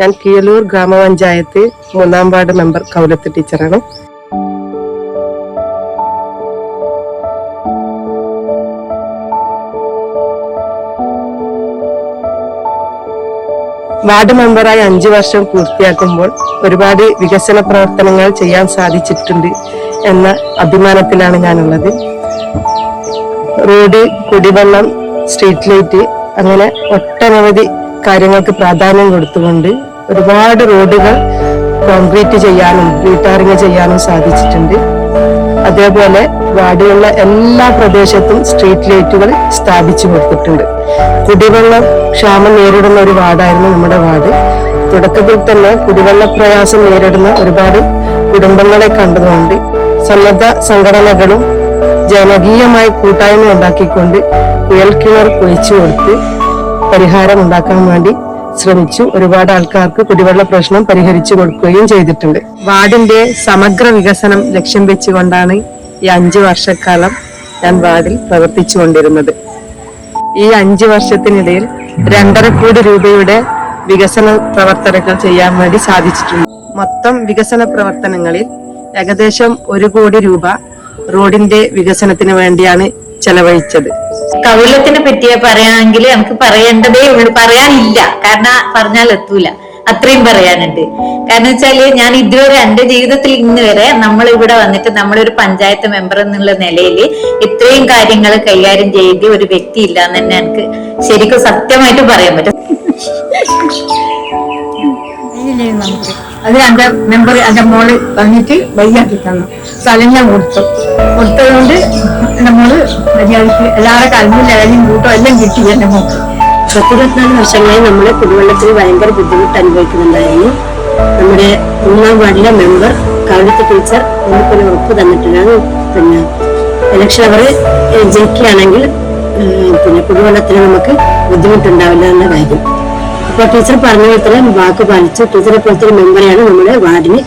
ഞാൻ കീഴലൂർ ഗ്രാമപഞ്ചായത്ത് മൂന്നാം വാർഡ് മെമ്പർ കൗലത്ത് ടീച്ചറാണ്. വാർഡ് മെമ്പറായി അഞ്ചു വർഷം പൂർത്തിയാക്കുമ്പോൾ ഒരുപാട് വികസന പ്രവർത്തനങ്ങൾ ചെയ്യാൻ സാധിച്ചിട്ടുണ്ട് എന്ന അഭിമാനത്തിലാണ് ഞാനുള്ളത്. റോഡ് കുടിവെള്ളം സ്ട്രീറ്റ് ലൈറ്റ് അങ്ങനെ ഒട്ടനവധി കാര്യങ്ങൾക്ക് പ്രാധാന്യം കൊടുത്തുകൊണ്ട് ഒരുപാട് റോഡുകൾ കോൺക്രീറ്റ് ചെയ്യാനും റീടാറിങ് ചെയ്യാനും സാധിച്ചിട്ടുണ്ട്. അതേപോലെ വാർഡിലുള്ള എല്ലാ പ്രദേശത്തും സ്ട്രീറ്റ് ലൈറ്റുകൾ സ്ഥാപിച്ചു കൊടുത്തിട്ടുണ്ട്. കുടിവെള്ളം ക്ഷാമം നേരിടുന്ന ഒരു വാർഡായിരുന്നു നമ്മുടെ വാർഡ്. തുടക്കത്തിൽ തന്നെ കുടിവെള്ള പ്രയാസം നേരിടുന്ന ഒരുപാട് കുടുംബങ്ങളെ കണ്ടതുകൊണ്ട് സന്നദ്ധ സംഘടനകളും ജനകീയമായ കൂട്ടായ്മ ഉണ്ടാക്കിക്കൊണ്ട് കുഴൽക്കിണർ കുഴിച്ചു കൊടുത്ത് പരിഹാരം ഉണ്ടാക്കാൻ വേണ്ടി ശ്രമിച്ചു. ഒരുപാട് ആൾക്കാർക്ക് കുടിവെള്ള പ്രശ്നം പരിഹരിച്ചു കൊടുക്കുകയും ചെയ്തിട്ടുണ്ട്. വാർഡിന്റെ സമഗ്ര വികസനം ലക്ഷ്യം വെച്ചുകൊണ്ടാണ് ഈ അഞ്ചു വർഷക്കാലം ഞാൻ വാർഡിൽ പ്രവർത്തിച്ചു കൊണ്ടിരുന്നത്. ഈ അഞ്ചു വർഷത്തിനിടയിൽ രണ്ടര കോടി രൂപയുടെ വികസന പ്രവർത്തനങ്ങൾ ചെയ്യാൻ വേണ്ടി സാധിച്ചിട്ടുണ്ട്. മൊത്തം വികസന പ്രവർത്തനങ്ങളിൽ ഏകദേശം ഒരു കോടി രൂപ റോഡിന്റെ വികസനത്തിന് വേണ്ടിയാണ് ചെലവഴിച്ചത്. കൗലത്തിനെ പറ്റി പറയുകയാണെങ്കിൽ നമുക്ക് പറയേണ്ടതേ ഉള്ളൂ. പറയാനില്ല. കാരണം പറഞ്ഞാൽ എത്തൂല. അത്രയും പറയാനുണ്ട്. കാരണം വെച്ചാൽ ഞാൻ ഇതുവരെ എന്റെ ജീവിതത്തിൽ ഇന്ന് വരെ നമ്മൾ ഇവിടെ വന്നിട്ട് നമ്മളൊരു പഞ്ചായത്ത് മെമ്പർ എന്നുള്ള നിലയിൽ ഇത്രയും കാര്യങ്ങൾ കൈകാര്യം ചെയ്ത് ഒരു വ്യക്തി ഇല്ല എന്ന് തന്നെ എനിക്ക് ശരിക്കും സത്യമായിട്ട് പറയാൻ പറ്റും. അത് എന്റെ മെമ്പർ എന്റെ മോൾ വന്നിട്ട് വയ്യാക്കി തന്നു. സ്ഥലം ഞാൻ കൊടുത്തു. കൊടുത്തതുകൊണ്ട് എന്റെ മോൾ മര്യാദയ്ക്ക് എല്ലാവരുടെ കലമ്പും ലെവലും കൂട്ടോ എല്ലാം കിട്ടി എന്റെ മോക്ക് പത്തിരുപത്തിനാല് വർഷങ്ങളായി നമ്മൾ കുടിവെള്ളത്തിന് ഭയങ്കര ബുദ്ധിമുട്ട് അനുഭവിക്കുന്നുണ്ടായിരുന്നു. നമ്മുടെ മൂന്നാം വാർഡിലെ മെമ്പർ കവിളത്ത് ടീച്ചർ നമുക്കൊരു ഉറപ്പ് തന്നിട്ടുണ്ടാണ് പിന്നെ ഇലക്ഷൻ അവർ ജയിക്കുകയാണെങ്കിൽ പിന്നെ കുടിവെള്ളത്തിന് നമുക്ക് ബുദ്ധിമുട്ടുണ്ടാവില്ല എന്ന കാര്യം. അപ്പോൾ ടീച്ചർ പറഞ്ഞ പോലെ വാക്ക് പാലിച്ചു ടീച്ചറെ പോലത്തെ ഒരു മെമ്പറെയാണ് നമ്മുടെ വാർഡിന്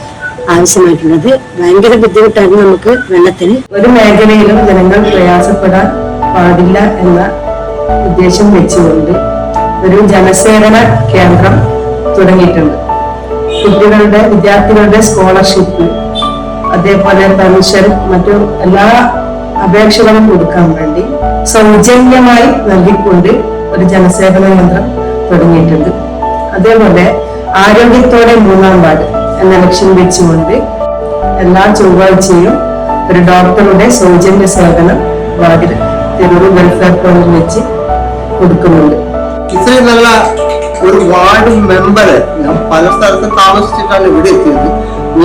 ആവശ്യമായിട്ടുള്ളത്. ഭയങ്കര ബുദ്ധിമുട്ടായിരുന്നു നമുക്ക് വെള്ളത്തിന്. ഒരു മേഖലയിലും ജനങ്ങൾ പ്രയാസപ്പെടാൻ പാടില്ല എന്ന ഉദ്ദേശം വെച്ചുകൊണ്ട് ഒരു ജനസേവന കേന്ദ്രം തുടങ്ങിയിട്ടുണ്ട്. കുട്ടികളുടെ വിദ്യാർത്ഥികളുടെ സ്കോളർഷിപ്പ് അതേപോലെ പെൻഷൻ മറ്റു എല്ലാ അപേക്ഷകളും കൊടുക്കാൻ വേണ്ടി സൗജന്യമായി നൽകിക്കൊണ്ട് ഒരു ജനസേവന കേന്ദ്രം തുടങ്ങിയിട്ടുണ്ട്. അതേപോലെ ആരോഗ്യത്തോടെ മൂന്നാം വാർഡ് എന്ന ലക്ഷ്യം വെച്ചുകൊണ്ട് എല്ലാ ചൊവ്വാഴ്ചയും ഒരു ഡോക്ടറുടെ സൗജന്യ സേവനം വാർഡിൽ തിരൂർ വെൽഫെയർ കോളേജിൽ വെച്ച് കൊടുക്കുന്നുണ്ട്. ഇത്രയും നല്ല ഒരു വാർഡ് മെമ്പർ ഞാൻ പല സ്ഥലത്ത് താമസിച്ചിട്ടാണ് ഇവിടെ എത്തിയത്.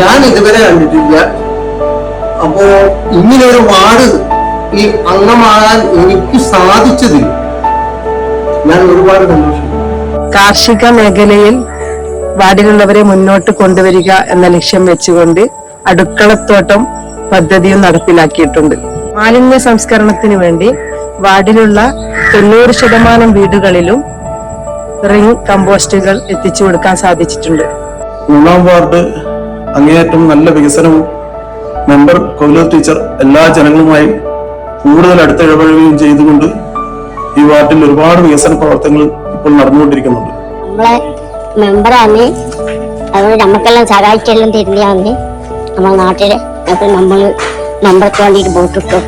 ഞാൻ ഇതുവരെ കണ്ടിട്ടില്ല. അപ്പോ ഇങ്ങനെ ഒരു വാർഡ് ഈ അംഗമാകാൻ എനിക്ക് സാധിച്ചതിൽ ഞാൻ ഒരുപാട് സന്തോഷിക്കുന്നു കാർഷിക മേഖലയിൽ വാർഡിലുള്ളവരെ മുന്നോട്ട് കൊണ്ടുവരിക എന്ന ലക്ഷ്യം വെച്ചുകൊണ്ട് അടുക്കളത്തോട്ടം പദ്ധതിയും നടപ്പിലാക്കിയിട്ടുണ്ട്. മാലിന്യ സംസ്കരണത്തിന് വേണ്ടി വാർഡിലുള്ള തൊണ്ണൂറ് ശതമാനം വീടുകളിലും റിംഗ് കമ്പോസ്റ്റുകൾ എത്തിച്ചു കൊടുക്കാൻ സാധിച്ചിട്ടുണ്ട്. മൂന്നാം വാർഡ് അങ്ങേയറ്റം നല്ല വികസനവും മെമ്പർ കൗലർ ടീച്ചർ എല്ലാ ജനങ്ങളുമായും കൂടുതൽ അടുത്തിടപഴകുകയും ചെയ്തുകൊണ്ട് ഈ വാർഡിൽ ഒരുപാട് വികസന പ്രവർത്തനങ്ങൾ ഇപ്പോൾ നടന്നുകൊണ്ടിരിക്കുന്നുണ്ട്. നമ്മളെ മെമ്പറാണ് അതുകൊണ്ട് നമുക്കെല്ലാം സഹായിച്ചെല്ലാം തരുന്നതാണ് നമ്മുടെ നാട്ടിൽ അപ്പൊ നമ്മൾ മെമ്പർക്ക് വേണ്ടിയിട്ട് വോട്ടിട്ടു.